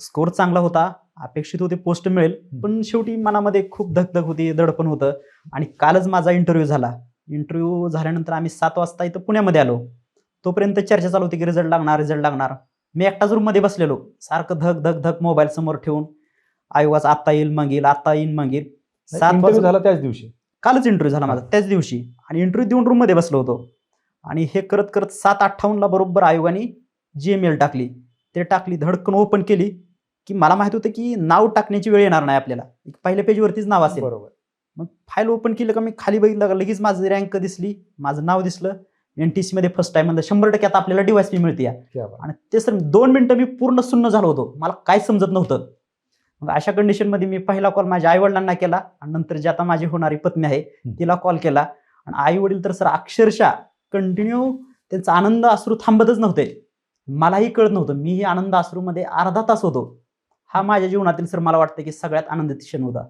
Score चांगला होता अपेक्षित होते पोस्ट मिळेल पण शेवटी मनामध्ये खूप धकधक होती दडपण होतं. आणि कालच माझा इंटरव्ह्यू झाला. इंटरव्ह्यू झाल्यानंतर आम्ही सात वाजता इथं पुण्यामध्ये आलो. तोपर्यंत चर्चा चालू होती की रिझल्ट लागणार रिझल्ट लागणार. मी एकटाच रूममध्ये बसलेलो. सारखं धक धक धक मोबाईल समोर ठेवून आयोगाचा आत्ता येईल मग येईल आत्ता येईल मग येईल. सात झाला त्याच दिवशी. कालच इंटरव्ह्यू झाला माझा त्याच दिवशी. आणि इंटरव्ह्यू देऊन रूममध्ये बसलो होतो. आणि हे करत करत सात अठ्ठावन्नला बरोबर आयोगाने जी एम एल टाकली. ते टाकली धडकन ओपन केली. की मला माहीत होतं की नाव टाकण्याची वेळ येणार नाही आपल्याला. एक पहिल्या पेजवरतीच नाव असेल. बरोबर. मग फाईल ओपन केलं का मी खाली बघितलं लगेच माझं रँक दिसली माझं नाव दिसलं. एन टी मध्ये फर्स्ट टाइम म्हणलं शंभर टक्के आता आपल्याला डिवाइस पी मिळते. आणि ते सर दोन मिनिटं मी पूर्ण सुन्न झालो होतो. मला काय समजत नव्हतं. मग अशा कंडिशनमध्ये मी पहिला कॉल माझ्या आई वडिलांना केला आणि नंतर जी आता माझी होणारी पत्नी आहे तिला कॉल केला. आणि आई वडील तर सर अक्षरशः कंटिन्यू त्यांचा आनंद अश्रू थांबतच नव्हते. मलाही कळत नव्हतं. मीही आनंद अश्रूमध्ये अर्धा तास होतो. हा माझ्या जीवनातील सर मला वाटतं की सगळ्यात आनंदाचा क्षण होता.